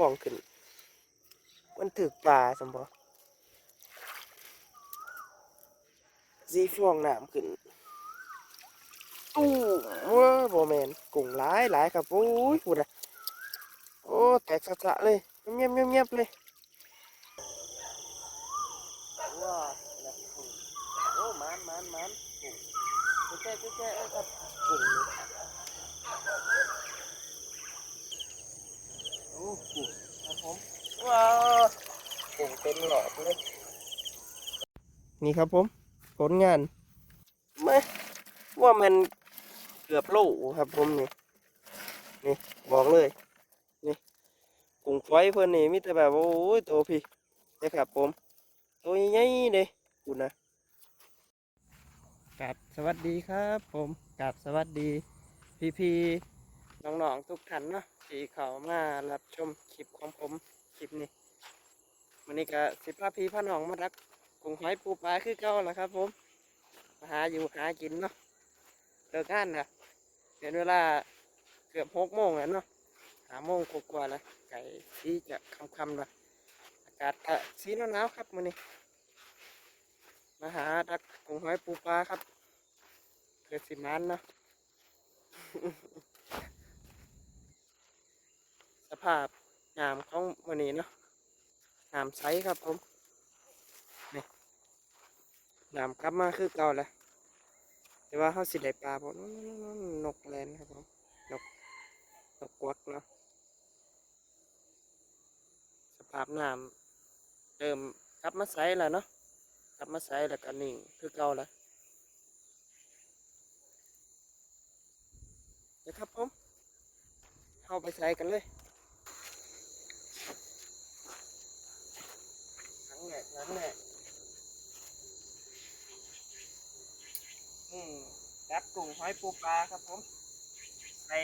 ฟองขึ้น มันถึกป่าสมบ่สีฟองน้ำขึ้นอู้ว้าบ่แมนกุ้งหลายหลายครับโอ้ยพูดอะโอ้แตกสะๆเลยเงียบๆเงียบๆเลยว้าแล้วกุ้งโอ้มันมันมันกุ้งแจ๊ะแจ๊ะแจ๊ะครับกุ้งนี่โอ้กุ้งครับ ผมว้าวกุ้งเต็มหลอดเลยนี่ครับผมผลงานมาว่ามันเกือบโลครับผมนี่นี่บอกเลยนี่กุ้งไฟเพื่อนนี่มีแต่แบบว่าโอ้ยตัวพี่นะครับผมตัวใหญ่ๆเลยคุณนะกับสวัสดีครับผมกับสวัสดีพี่พี่ๆ น้องๆทุกท่านเนาะที่เขามารับชมคลิปของผมคลิปนี้วันนี้ก็สิพาพี่พาน้องมารักกุ้งหอยปูปลาคือเก่าแหละครับ ผมมาหาอยู่หากินเนาะเลิกงานนะเป็นเวลาเกือบหกโมงแล้วเนาะหาโมงกว่าๆแล้วไก่ที่จะคำๆแล้วอากาศสีหนาวๆครับมื้อนี้มาหาดักกุ้งหอยปูปลาครับเกิดสิมันเนาะ ภาพน้ำของมื้อนี้เนาะน้ำใสครับผมนี่น้ำกลับมาคือเก่าแล้วแต่ว่าเขาสิได้ปลาบ่นู่นกแลนครับผมนกนกกวักเนาะสภาพน้ำเริ่มกลับมาใสแล้วเนาะกลับมาใสแล้วก็นิ่งคือเก่าแล้วเดี๋ยวครับผมเข้าไปใส่กันเลย หลังแหลกหลังแหลกอืมดับกุ้งหอยปูปลาครับผมใส่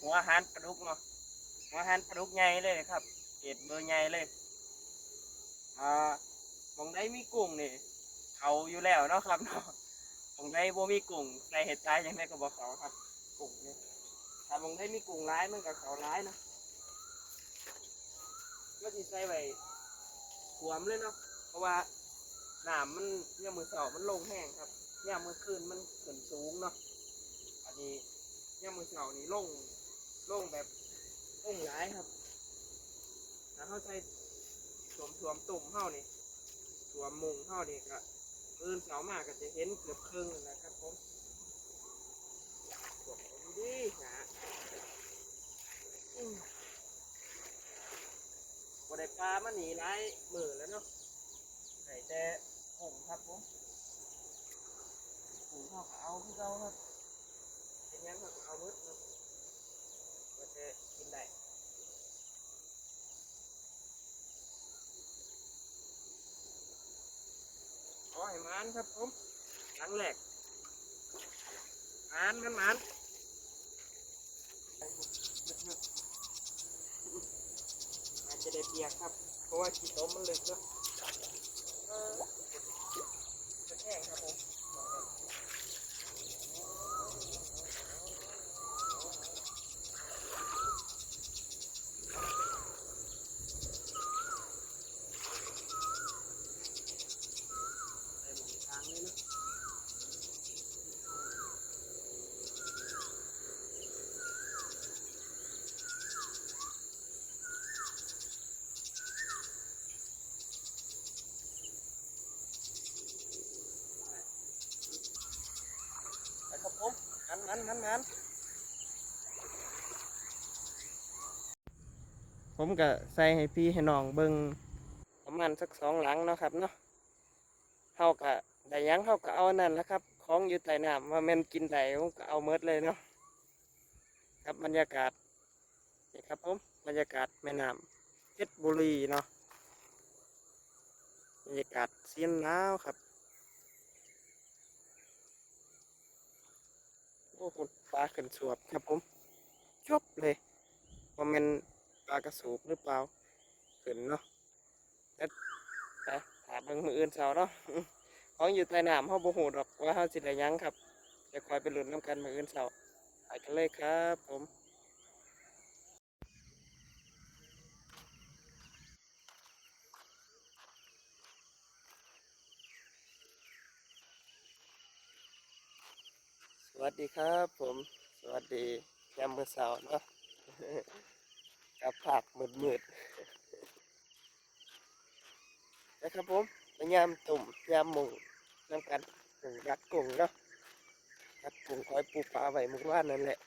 หัวอาหารปลาดุกเนาะหัวอาหารปลาดุกใหญ่เลยครับเกรดเบอร์ใหญ่เลยอ่ามองได้มีกุ้งนี่เขาอยู่แล้วเนาะครับเนาะมองได้บ่มีกุ้งใส่เห็ดตายยังไงก็บ่เขาครับกุ้งนี่ถ้าหมองได้มีกุ้งร้ายมันก็เขาร้ายเนาะก็สิใส่ไว้ขวมเลยเนาะ เพราะว่าน้ำมันยามมือเสามันลงแห้งครับยามมือคืนมันขึ้นสูงเนาะอันนี้ยามมือเสานี่ลงลงแบบลงร้ายครับถ้าเขาใส่สวมสวมตุ่มเฮานี่สวมมุงเฮานี่ก็มือเสามากก็จะเห็นเกือบครึ่งนะครับผมสวมดูดิหาอืมบ่ได้ปลามันหนีร้ายมือแล้วเนาะ ไข่แต่ผงครับผมผงเฮาก็เอาคือเราครับเป็นยังเฮาก็เอาหมืดเนาะก็จะกินได้ขอให้มานครับผมครั้งแรกมานมันมานอาจจะได้เปียกครับ เพราะว่าขี้ต้มมันลึกเนาะ เออจะแห้งครับผมใส่หมองทางเลยเนาะ ไปครับผม หันหันผมก็ใส่ให้พี่ให้น้องเบิ่งประมาณสักสองหลังเนาะครับเนาะเฮาก็ได้ยังเฮาก็เอานั่นแหละครับของอยู่ใต้น้ำว่าแม่นกินได้ผมก็เอาเมดเลยเนาะครับบรรยากาศนี่ครับผมบรรยากาศแม่น้ำเพชรบุรีเนาะบรรยากาศเสียนหนาวครับ อ้โหปลาขึ้นสวบครับผมจบเลยว่ามันปลากระสูบหรือเปล่าขึ้นเนาะแล้วถามเบิ่งมืออื่นเสาเนาะของอยู่ใต้น้ำเขาบ่หูดอกว่าเขาสิได้ยังครับ จะคอยไปหลุดนน้ำกันมืออื่นเสาไปกันเลยครับผม วัสดีครับผม สวัสดียามมื้อเช้าเนาะกับผักมืดมืดนะครับผมไปยามตุ่มยามมุงน้ำกันหมุงรัดกุ้งเนาะรัดกุ้งคอยปูปลาไว้มื่อวานนั่นแหละ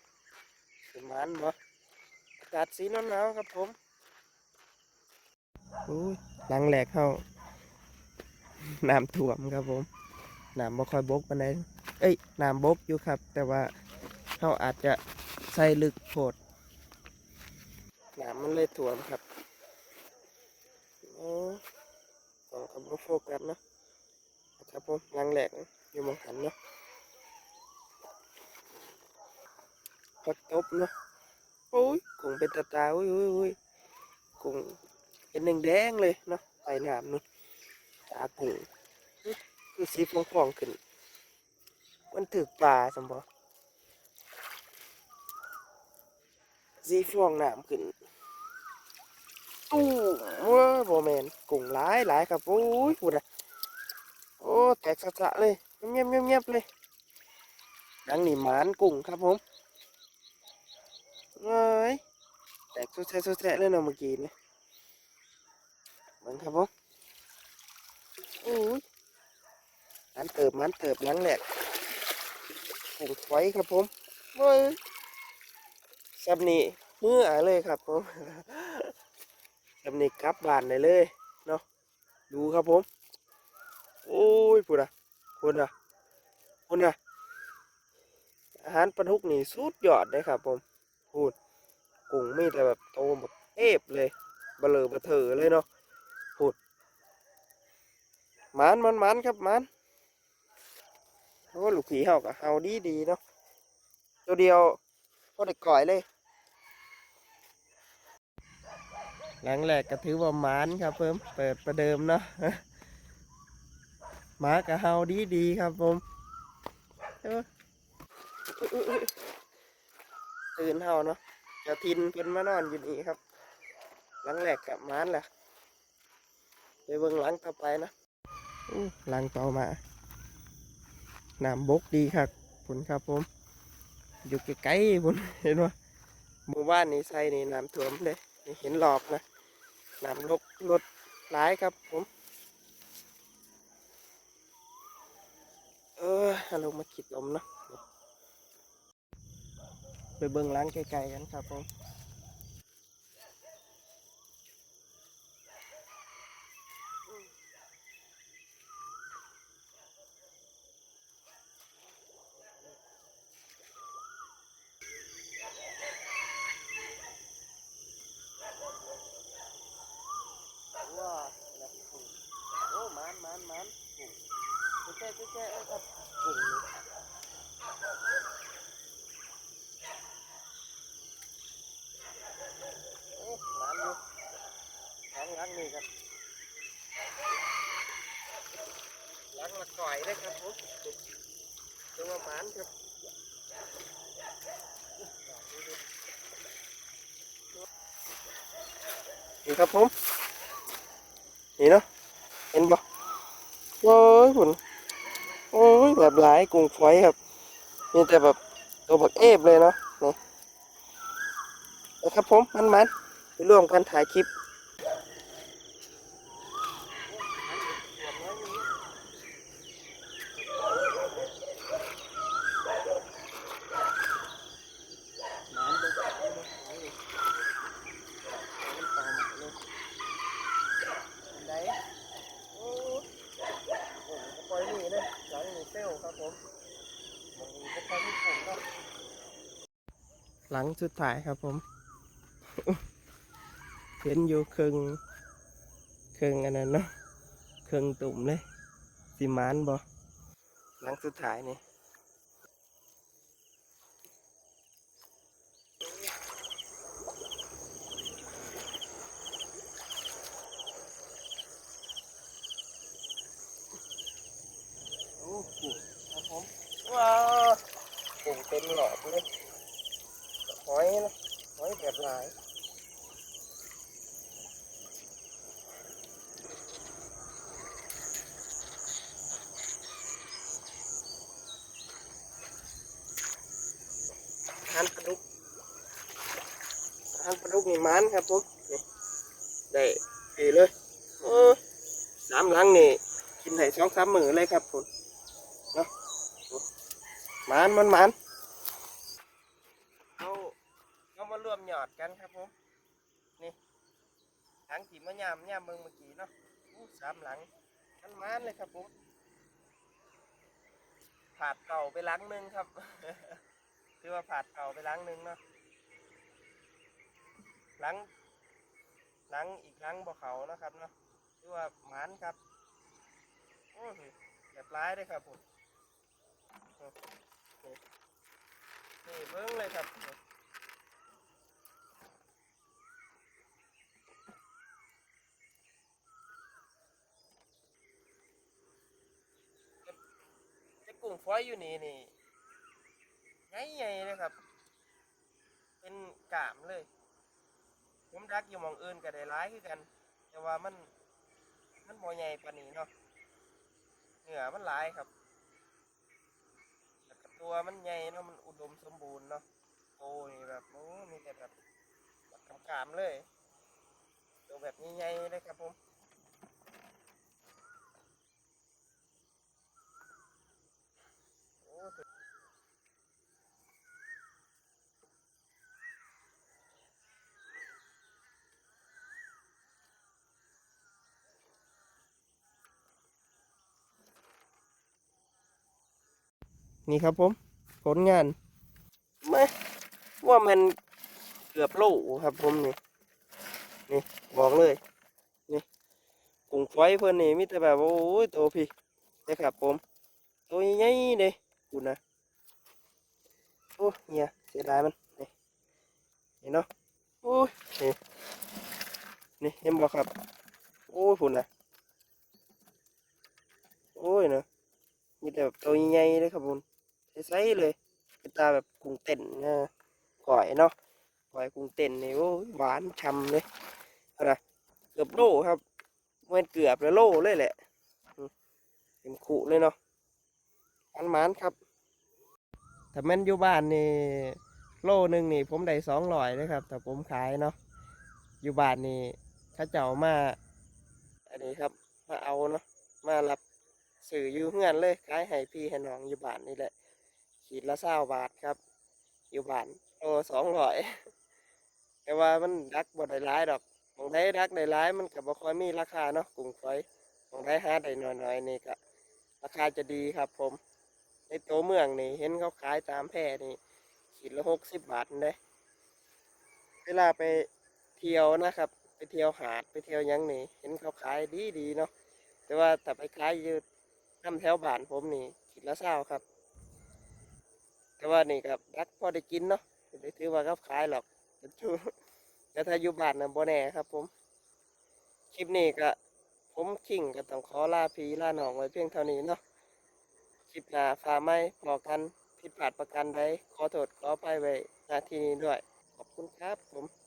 สมันบ่อากาศสีหนาวๆครับผมอุ้ยหลังแหลกเข้าน้ำท่วมครับผมน้ำบ่ค่อยบกปานใด เอ้ยน้ำบกอยู่ครับ แต่ว่าเขาอาจจะใส่ลึกโพดน้ำมันเลยท่วมครับโอ้ของกับบ่โฟกัสเนาะครับผมลังแหลกอยู่มองหันเนาะพักตบเนาะโอ้ยกุ้งเป็นตาตาอุ้ยอุ้ยอุ้ยกุ้งเป็นแดงแดงเลยเนาะใส่น้ำนู่นตากุ้งคือสีฟองฟองขึ้น มันถึกปลาสมบสีฟองน้ำขึ้นตู้ว้าโบแมนกุ้งหลายหลายครับโอ้ยพูดอะโอ้แตกสะสะเลยเงียบเงียบเงียบเลยดังนี่หมานกุ้งครับผมเอ้ยแตกสุดแท้สุดแท้เลยเนาะเมื่อกี้นี่เหมือนครับผมโอ้ยมันเติบมันเติบหลังแหลก ผงไฟครับผมเว้ยซับนี่เมื่อเลยครับผมซับนี่กลับบ้านได้เลยเนาะดูครับผม โอ้ยพูดอะพูดอะพูดอะอาหารปลาทุกนี่สุดยอดเลยครับผมพูดกุ้งมีแต่แบบโตแบบเอฟเลยเบลอบเถอเลยเนาะพูดมันมันมันครับมัน โอ้ลูกผีเหากับเห่าดีดีเนาะตัวเดียวพอได้ก่อยเลย หลังแรกก็ถือว่ามานครับเพิ่มเปิดประเดิมเนาะหมากับเห่าดีดีครับผมตื่นเห่าเนาะจะทินเพิ่นมานอนอยู่นี่ครับ หลังแรกกับมานแหละไปเบิ่งหลังต่อไปนะหลังต่อมา น้ำบกดีครับผลครับผม อยู่ไกลๆผลเห็นว่าหมู่บ้านนี้ใส่นี่น้ำท่วมเลยเห็นหลอกนะน้ำลกลดหลายครับผม เออลงมาคิดลมเนาะไปเบิ่งร้านไกลๆกันครับผมว้าแล้วกุ้งโอ้มันมันมันกุ้งแจ๊ะแจ๊ะแจ๊ะครับกุ้งนี่โอ้มันอยู่ล้างล้างนี่ครับล้างละ ก่อยเลยครับผมจัว่ามันครับนี่ครับผม นี่เนาะ เห็นปะโอ้ยผุนโอ้ยแบบหลายกุ้งฝอยครับ มีแต่แบบตัวบักเอฟเลยเนาะนี่นะครับผมมันมันๆไปร่วมกันถ่ายคลิปล่อยนี่เลยหลังนี่เซลครับผมมองนี่ก็ปล่อยนี่ผมครับ หลังสุดท้ายครับผม เห็นอยู่ครึ่งครึ่งอันนั้นเนาะครึ่งตุ่มเลยสิมานบ่หลังสุดท้ายนี่โอ้โหครับผมว้าวปุ่งเต็มหลอดเลย หอยนะหอยแบบหลายทานปลาดุกทานปลาดุกมีมันครับผมนี่ได้ดีเลยเออน้ำล้างนี่กินไห่ช้องซ้ำมือเลยครับผมเนาะมันมันมัน อดกันครับผมนี่หลังที่มายามยามเมืองเมื่อกี้เนาะสามหลังมันมันเลยครับผมผาดเก่าไปหลังหนึ่งครับคือว่าผาดเก่าไปหลังหนึ่งเนาะหลังหลังอีกหลังบ่เขานะครับเนาะคือว่าหมันครับโอ้ยแบบร้ายเลยครับผมนี่นี่เบิ้งเลยครับ จะกุ้งฝอยอยู่นี่นี่ใหญ่ๆเลยครับ เป็นกามเลย ผมรักอยู่มองอื่นก็ได้ร้ายคือกัน แต่ว่ามัน มันบ่ใหญ่ปานนี้เนาะเหนือมันหลายครับแล้วก็ตัวมันใหญ่เนาะมันอุดมสมบูรณ์เนาะโอ้ยแบบโอ้มีแต่แบบแบบกำกามๆเลย ตัวแบบใหญ่ๆเลยครับผม นี่ครับผม ผลงานมาว่ามันเกือบโลครับผมนี่นี่บอกเลยนี่กุ้งไฟเพื่อนนี่มิแต่แบบว่าโอ้ยตัวพี่นะครับผมตัวใหญ่เลยกูนะโอ้เนี่ยเสียดายมันนี่นี่เนาะโอ้ยนี่นี่เห็นบอกครับโอ้ยคุณนะโอ้ยเนาะมีแต่แบบตัวใหญ่เลยครับผม ใสๆเลยเป็นตาแบบกุ้งเต้นนะก่อยเนาะก่อยกุ้งเต้นนี่โอ้หวานช่ำเลยอานะเกือบโลครับเมื่อเกือบแล้วโลเลยแหละเต็มขุเลยเนาะมันมันครับถ้าแม่นอยู่บ้านนี่โลหนึ่งนี่ ผมได้สองร้อยนะครับ แต่ผมขายเนาะอยู่บ้านนี่ข้าเจ้ามา อันนี้ครับ มาเอาเนาะมารับสื่ออยู่เฮือนเลยขายให้พี่ให้น้องอยู่บ้านนี่แหละ ละเศร้าบาทครับ อยู่บ้านโลสองร้อยแต่ว่ามันดักบ่ได้ร้ายดอกบางไทดักได้ร้ายมันก็บ่ค่อยมีราคาเนาะกุ้งฝอยบางไทหาได้น้อยๆนี่ก็ราคาจะดีครับ ผม ในตัวเมืองนี่เห็นเขาขายตามแพร่นี่ขีดละหกสิบบาทเด้เวลาไปเที่ยวนะครับ ไปเที่ยวหาดไปเที่ยวยังนี่เห็นเขาขายดีดีๆเนาะแต่ว่าถ้าไปขายอยู่น้ำแถวบ้านผมนี่ขีดละเศร้าครับ แต่ว่านี่ครับรักพอได้กินเนาะไม่ได้ถือว่าเขาขายหรอกแต่ชูแต่ถ้าอยู่บ้านนะโบแน่ครับผม คลิปนี้ก็ผมคิงก็ต้องขอลาพี่ลาน้องไว้เพียงเท่านี้เนาะคลิปหน้าฟ้าไม่พอกันผิดพลาดประกันใดขอโทษขอไปไว้นาที่นี้ด้วย ขอบคุณครับผม